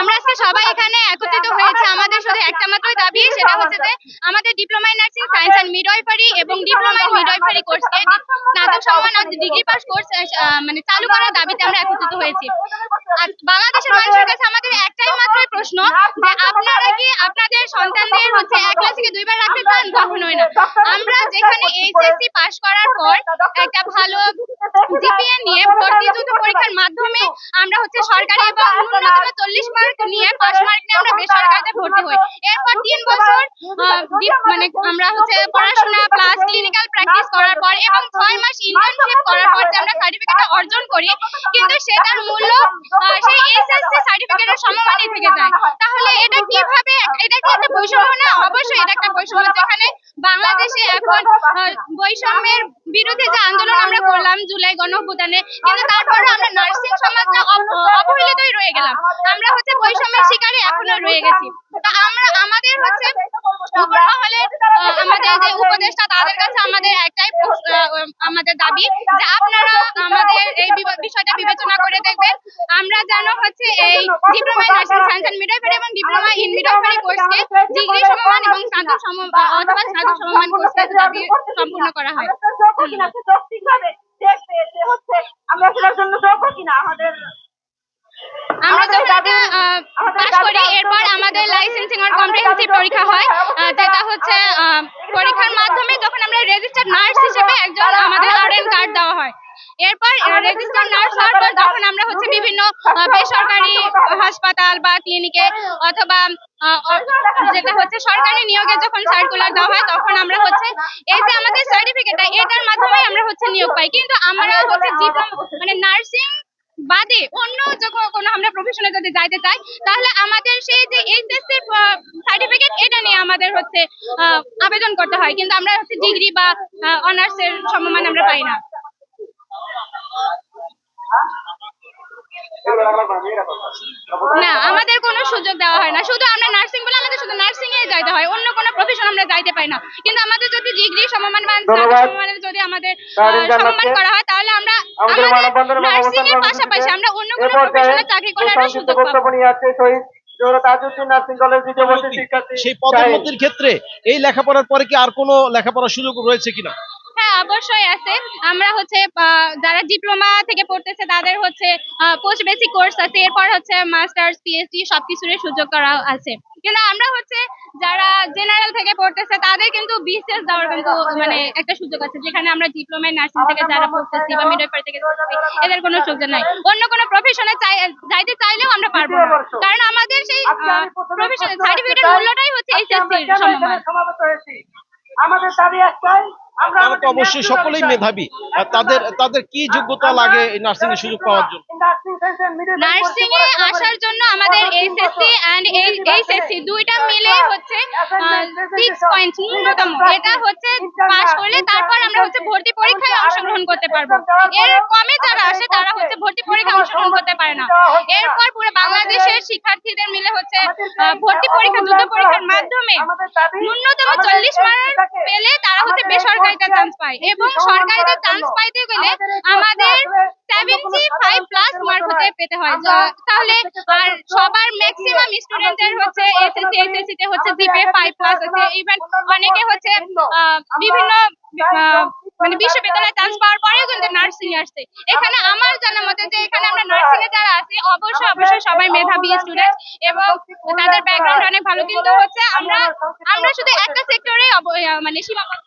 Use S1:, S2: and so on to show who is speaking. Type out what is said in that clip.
S1: আমরা আজকে সবাই এখানে একত্রিত হয়েছে। আমাদের শুধু একটা মাত্রই দাবি সেটা হচ্ছে যে আমাদের diploma in nursing science and midwifery এবং ডিপ্লোমা ইন মিডওয়াইফারি কোর্সকে স্নাতক ডিগ্রি পাস কোর্স মানে চালু করার দাবিতে আমরা একত্রিত হয়েছি। আর বাংলাদেশের মানুষের কাছে আমাদের একটাই মাত্রই প্রশ্ন যে আপনারা কি আপনাদের সন্তানদের হচ্ছে এক ক্লাস দুইবার রাখতে চান কখনোই না। আমরা যেখানে এইচএসসি পাস করার পর একটা ভালো জিপিএ নিয়ে ভর্তি যুদ্ধ পরীক্ষার মাধ্যমে আমরা হচ্ছে সরকারি এবং চল্লিশ মার্ক নিয়ে পাস মার্ক নিয়ে আমরা বেসরকারিতে ভর্তি হই। এরপর তিন বছর মানে আমরা হচ্ছে পড়াশোনা প্লাস ক্লিনিক্যাল প্র্যাকটিস করার পর এবং ছয় মাস ইন্টার্নশিপ করার পর যে আমরা সার্টিফিকেটটা অর্জন করি কিন্তু সেটার মূল্য সেই এসএসসি সার্টিফিকেটের সমমানই থেকে যায়। তাহলে এটা কীভাবে এটা কি একটা বৈষম্য না? অবশ্যই এটা একটা বৈষম্য। যেখানে বাংলাদেশে এখন বৈষম্যের বিরুদ্ধে যে আন্দোলন আমরা করলাম জুলাই গণঅভ্যুত্থানে কিন্তু তারপরে আমরা নার্সিং সমাজটা অব- অবহেলিতই রয়ে গেলাম। আমরা হচ্ছে বৈষম্যের রয়ে আমাদের কাছে আমাদের একটাই আমাদের দাবি যে আপনারা আমাদের এই বিষয়টা বিবেচনা করে দেখবেন আমরা যেন হচ্ছে এই ডিপ্লোমা এবং ডিপ্লোমা ইন মিডওয়াইফারি ডিগ্রি সমমান এবং সম্পূর্ণ করা হয়
S2: আমরা সেটার জন্য যোগ্য কিনা আমাদের
S1: আমরা যখন এটা পাস করি। এরপর আমাদের লাইসেন্সিং আর কম্প্রিহেন্সিভ পরীক্ষা হয়। যেটা হচ্ছে পরীক্ষার মাধ্যমে যখন আমরা রেজিস্টার্ড নার্স হিসেবে একজন আমাদের আরএন কার্ড দেওয়া হয়। এরপর রেজিস্টার্ড নার্স হওয়ার পর যখন আমরা হচ্ছে বিভিন্ন বেসরকারি হাসপাতাল বা ক্লিনিকে অথবা যেটা হচ্ছে সরকারি নিয়োগে যখন সার্কুলার দেওয়া হয় তখন আমরা হচ্ছে এই যে আমাদের সার্টিফিকেটটা এটার মাধ্যমে আমরা হচ্ছে নিয়োগ পাই। কিন্তু আমরা হচ্ছে ডিপ্লোমা মানে নার্সিং বাদে অন্য যখন কোনো আমরা প্রফেশনে যদি যাইতে চাই, তাহলে আমাদের সেই যে এইচএসসি সার্টিফিকেট এটা নিয়ে আমাদের হচ্ছে আবেদন করতে হয়। কিন্তু আমরা হচ্ছে ডিগ্রি বা অনার্সের সমমান আমরা পাই না। না, আমাদের কোনো সুযোগ দেওয়া হয় না। শুধু আমরা নার্সিং বলে আমাদের শুধু নার্সিং এ যাইতে হয়। অন্য কোনো প্রফেশন আমরা যাইতে পাই না। কিন্তু আমাদের যদি ডিগ্রি সমমান মান
S3: সমমান
S1: সমমানের যদি আমাদের সম্মান করা হয় তাহলে আমরা
S3: আমাদের
S1: নার্সিং এর পাশাপাশি আমরা অন্য কোনো প্রফেশনে চাকরি করার একটা সুযোগ পাবো।
S4: সেই পদোন্নতির ক্ষেত্রে এই লেখাপড়ার পরে কি আর কোনো লেখাপড়ার সুযোগ রয়েছে কিনা?
S1: অবশ্যই আছে। আমরা হচ্ছে যারা ডিপ্লোমা থেকে পড়তেছে তাদের হচ্ছে পোস্ট বেসিক কোর্স আছে। এরপর হচ্ছে মাস্টার্স পিএইচডি সবকিছুর সুযোগ করা আছে। কিন্তু আমরা হচ্ছে যারা জেনারেল থেকে পড়তেছে তাদের কিন্তু বিসিএস দেওয়ার কিন্তু মানে একটা সুযোগ আছে। যেখানে আমরা ডিপ্লোমা নার্সিং থেকে যারা পড়তেছি বা মিডওয়াইফারি থেকে পড়তেছি এদের কোনো সুযোগ নাই। অন্য কোনো প্রফেশনে যাইতে চাইলেও আমরা পারব না। কারণ আমাদের সেই প্রফেশনাল সার্টিফিকেটের মূল্যটাই হচ্ছে এইচএসসি সমমান।
S3: হয়েছি? আমাদের দাবি একটাই
S4: তারা তো অবশ্যই সকলেই মেধাবী। তাদের তাদের কি যোগ্যতা লাগে এই নার্সিং এর সুযোগ পাওয়ার জন্য?
S3: নার্সিং
S1: এ আসার জন্য আমাদের এসএসসি এন্ড এইচএসসি দুইটা মিলে হচ্ছে সিক্স পয়েন্ট ন্যূনতম এটা হচ্ছে পাস করলে তারপর আমরা হচ্ছে ভর্তি পরীক্ষায় অংশগ্রহণ করতে পারব। এর কমে যারা আসে তারা হচ্ছে ভর্তি পরীক্ষায় অংশগ্রহণ করতে পারে না। এরপর পুরো বাংলাদেশের শিক্ষার্থীদের মিলে হচ্ছে ভর্তি পরীক্ষা যুদ্ধ পরীক্ষার মাধ্যমে ন্যূনতম চল্লিশ মার্ক পেলে তারা হচ্ছে বেসরকারিতে চান্স পায় এবং সরকারিতে চান্স পাইতে গেলে আমাদের সেভেন্টি ফাইভ প্লাস মার্ক হতে পেতে হয়। তাহলে আর সবার ম্যাক্সিমাম স্টুডেন্টের হচ্ছে এসএসসি এইচএসসি তে হচ্ছে জিপিএ ফাইভ প্লাস আছে। ইভেন অনেকে হচ্ছে বিভিন্ন মানে বিশ্ববিদ্যালয়ে চান্স পাওয়ার পরেও কিন্তু নার্সিং আসছে এখানে আমার জানা মতে যে এখানে আমরা নার্সিং এ যারা আছি অবশ্যই অবশ্যই সবাই মেধাবী স্টুডেন্ট এবং তাদের ব্যাকগ্রাউন্ড অনেক ভালো। কিন্তু হচ্ছে আমরা আমরা শুধু একটা সেক্টরে মানে সীমাবদ্ধ